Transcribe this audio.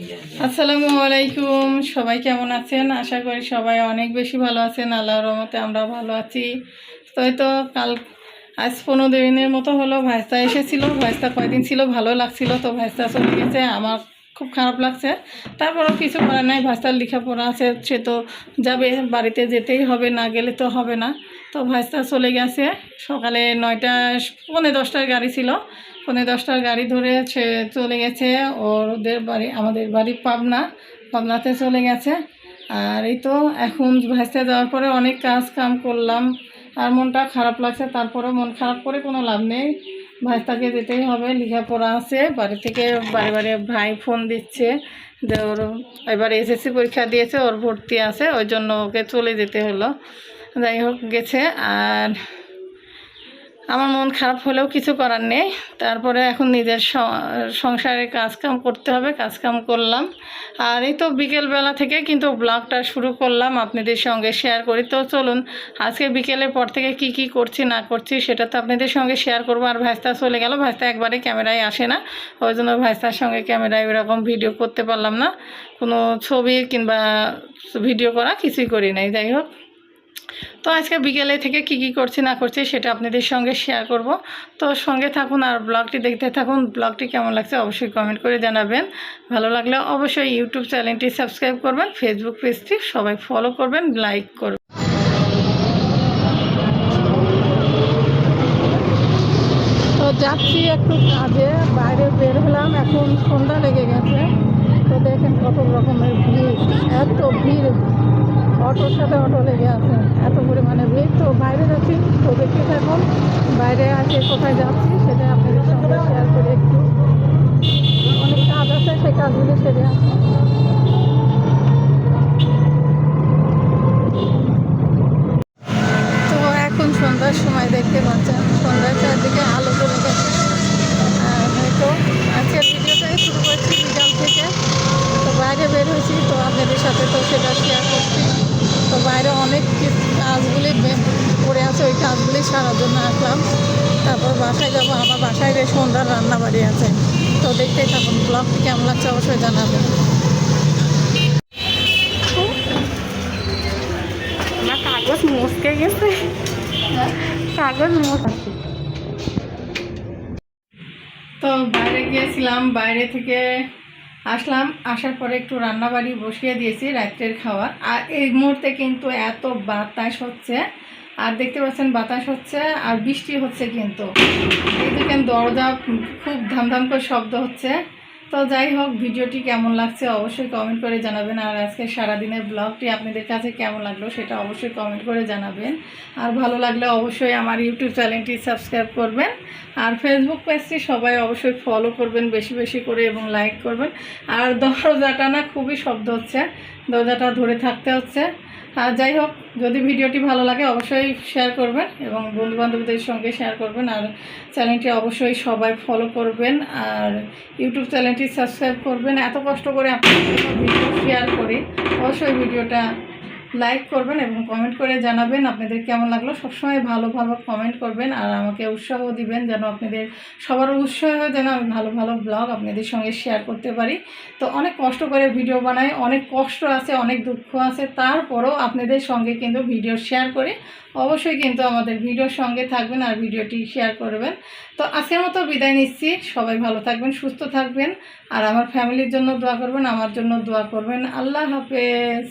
আসসালামু আলাইকুম। সবাই কেমন আছেন? আশা করি সবাই অনেক বেশি ভালো আছেন। আল্লাহর রহমতে আমরা ভালো আছি। তো তো কাল, আজ পনেরো দিনের মতো হলো। ভাইস্তা এসেছিল। ভাইস্তা কয়দিন ছিল? ভালো লাগছিল। তো ভাইস্তা চলে গেছে। আমার খুব খারাপ লাগছে। তারপরেও কিছু করার নাই ভাইস্তার লেখাপড়া আছে, সে তো যাবে, বাড়িতে যেতেই হবে, না গেলে তো হবে না। তো ভাইস্তা চলে গেছে, সকালে নয়টা, পৌনে দশটার গাড়ি ছিল। পৌনে দশটার গাড়ি ধরে সে চলে গেছে, ওদের বাড়ি, আমাদের বাড়ি পাবনা, পাবনাতে চলে গেছে। আর এই তো এখন ভাইস্তা যাওয়ার পরে অনেক কাজ কাম করলাম, আর মনটা খারাপ লাগছে তারপরে মন খারাপ করে কোনো লাভ নেই। ভাইস্তাকে যেতেই হবে, লেখাপড়া আছে, বাড়ি থেকে বারে বারে ভাই ফোন দিচ্ছে, যে ওর এবার এসএসসি পরীক্ষা দিয়েছে, ওর ভর্তি আছে, ওই জন্য ওকে চলে যেতে হলো। যাই হোক, গেছে, আর আমার মন খারাপ হলেও কিছু করার নেই। তারপরে এখন নিজের সংসারে কাজকাম করতে হবে, কাজকাম করলাম। আর এই তো বিকেলবেলা থেকে কিন্তু ব্লগটা শুরু করলাম আপনাদের সঙ্গে শেয়ার করি। তো চলুন, আজকে বিকেলের পর থেকে কি কি করছি, না করছি সেটা তো আপনাদের সঙ্গে শেয়ার করব। আর ভাইস্তা চলে গেল, ভাইস্তা একবারে ক্যামেরায় আসে না। ওই জন্য ভাইস্তার সঙ্গে ক্যামেরায় ওরকম ভিডিও করতে পারলাম না। কোনো ছবি কিংবা ভিডিও করা কিছুই করি নাই। যাই হোক। তো আজকে বিকেলে থেকে কি কি করছি না করছি সেটা আপনাদের সঙ্গে শেয়ার করব। তো সঙ্গে থাকুন আর ব্লগটি দেখতে থাকুন। ব্লগটি কেমন লাগছে অবশ্যই কমেন্ট করে জানাবেন। ভালো লাগলে অবশ্যই ইউটিউব চ্যানেলটি সাবস্ক্রাইব করবেন ফেসবুক পেজটি সবাই ফলো করবেন লাইক করবেন। তো যাচ্ছি একটু কাজে, বাইরে বের হলাম, এখন সন্ধ্যা লেগে গেছে। তো দেখেন কত রকমের ভিড়, এত ভিড়। অটোর সাথে অটো লেগে আছে। এত পরিমাণে ভিড়। তো বাইরে যাচ্ছি, তো দেখতে থাকুন। বাইরে আছে, কোথায় যাচ্ছি সেটা আপনাদের সঙ্গে শেয়ার করে একটু। অনেক কাজ আছে, সেই কাজগুলো সেরে আসছি। তো এখন সন্ধ্যার সময় দেখতে পাচ্ছেন, সন্ধ্যার চারদিকে আলো চলে গেছে। হয়তো আজকের ভিডিওটাই শুরু করছি বিকাল থেকে। তো বাইরে বের হয়েছি, তো আপনাদের সাথে তো সেটা শেয়ার বাইরে অনেক কাজগুলি পড়ে আছে ওই কাজগুলি সারার জন্য আসলাম। তারপর বাসায় যাব আমার বাসায় যে সন্ধ্যার রান্না বাড়ি আছে। তো দেখতেই থাকুন ব্লগটি কেমন লাগছে অবশ্যই জানাবেন। কাগজ মুসকে গেছে। কাগজ মুস তো বাইরে গিয়েছিলাম বাইরে থেকে আসলাম, আসার পরে একটু রান্নাবাড়ি বসিয়ে দিয়েছি রাত্রের খাওয়া আর এই মুহূর্তে কিন্তু এত বাতাস হচ্ছে, আর দেখতে পাচ্ছেন বাতাস হচ্ছে আর বৃষ্টি হচ্ছে কিন্তু। এই দেখেন দরজা খুব ধামধাম করে শব্দ হচ্ছে। তো যাই হোক, ভিডিওটি কেমন লাগছে অবশ্যই কমেন্ট করে জানাবেন। আর আজকে সারাদিনের ব্লগটি আপনাদের কাছে কেমন লাগল সেটা অবশ্যই কমেন্ট করে জানাবেন। আর ভালো লাগলে অবশ্যই আমার ইউটিউব চ্যানেলটি সাবস্ক্রাইব করবেন। আর ফেসবুক পেজটি সবাই অবশ্যই ফলো করবেন, বেশি বেশি করে এবং লাইক করবেন। আর দরজাটা না খুবই শব্দ হচ্ছে, দরজাটা ধরে থাকতে হচ্ছে। আর যাই হোক, যদি ভিডিওটি ভালো লাগে অবশ্যই শেয়ার করবেন এবং বন্ধুবান্ধবদের সঙ্গে শেয়ার করবেন। আর চ্যানেলটি অবশ্যই সবাই ফলো করবেন। আর ইউটিউব চ্যানেলটি সাবস্ক্রাইব করবেন। এত কষ্ট করে আপনাদের ভিডিও শেয়ার করি, অবশ্যই ভিডিওটা লাইক করবেন এবং কমেন্ট করে জানাবেন আপনাদের কেমন লাগল। সবসময় ভালো ভালো কমেন্ট করবেন আর আমাকে উৎসাহ দিবেন যেন আপনাদের সবার উৎসাহ যেন আমি ভালো ভালো ব্লগ আপনাদের সঙ্গে শেয়ার করতে পারি। তো অনেক কষ্ট করে ভিডিও বানাই, অনেক কষ্ট আছে, অনেক দুঃখ আছে। তারপরেও আপনাদের সঙ্গে কিন্তু ভিডিও শেয়ার করি। অবশ্যই কিন্তু আমাদের ভিডিওর সঙ্গে থাকবেন আর ভিডিওটি শেয়ার করবেন। তো আজকের মতো বিদায় নিচ্ছি। সবাই ভালো থাকবেন, সুস্থ থাকবেন। আর আমার ফ্যামিলির জন্য দোয়া করবেন, আমার জন্য দোয়া করবেন। আল্লাহ হাফেজ।